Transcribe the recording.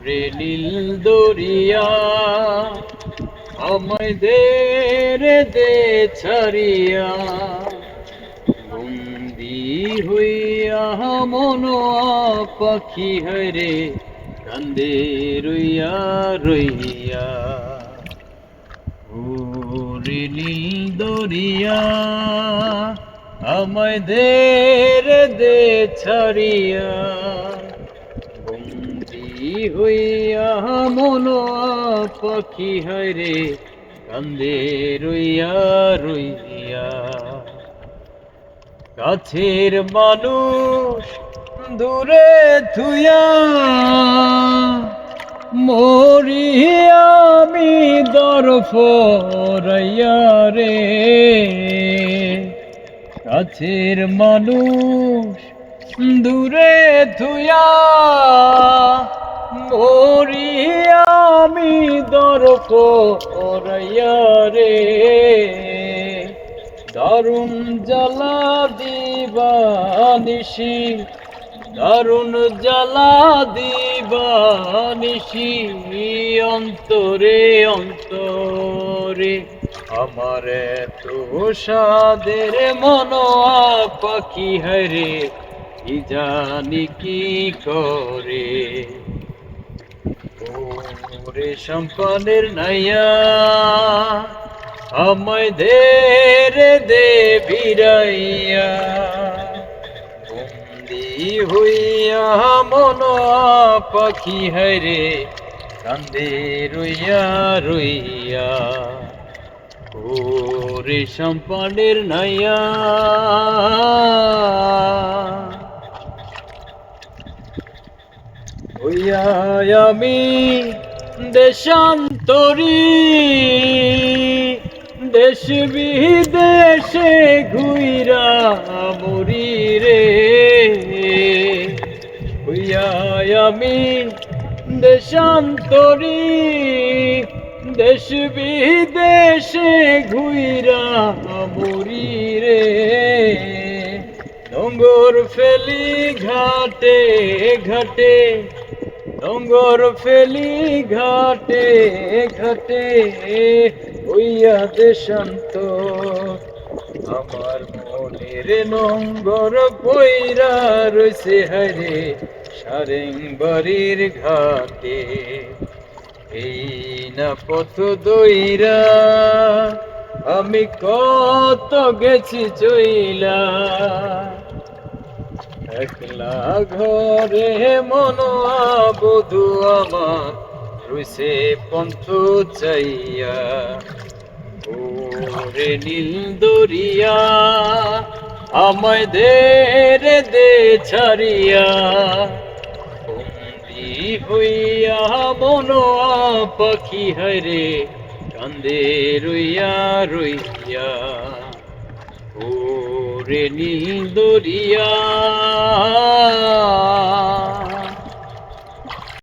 ওরে নীল দরিয়া, আমায় দে ছাড়িয়া। বন্দি হইয়া মন পাখি হরে কান্দে রইয়া রইয়া। ওরে নীল দরিয়া, আমায় দে রে দে ছাড়িয়া। বন্দি হইয়া মন পাখি হরে কান্দে রইয়া রইয়া। কাছের মানুষ দূরে থুয়া মরি আমি দরফ রইয়া রে। কাছের মানুষ দূরে থুয়া মরি আমি রইয়া রে। দারুণ জ্বালা দিবা নিশি দারুণ জ্বালা দিবা নিশি অন্তরে অন্তরে। আমার তো সাদের মন পাখি হরে জানি কি করে। ওরে সম্পানের নাইয়া আমায় দে রে দে বিরাইয়া। বন্দি হইয়া মন পাখি হরে কান্দে রইয়া রইয়া। ওরে সম্পানের নাইয়া আমি দেশান্তরী। দেশ বিদেশে ঘুইরা মরি রে। আমি দেশান্তরী। দেশ বিদেশে ঘুইরা মরি রে। ডঙ্গর ফেলি ঘাটে ঘাটে ডঙ্গর ফেলি ঘাটে ঘাটে, হইয়া দেশান্ত আমার মনের নঙ্গর পইরা রয়েছে হারে সারেং বাড়ির ঘাটে। এই না পথ দইরা, আমি কত গেছি চইলা। একলা ঘরে মন বধু আমার রুসে পন্থ চাইয়া। ওরে নীল দরিয়া, আমায় দে রে দে ছাড়িয়া। বন্দি হইয়া মন পাখি হরে কান্দে রইয়া রইয়া। ওরে নীল দরিয়া।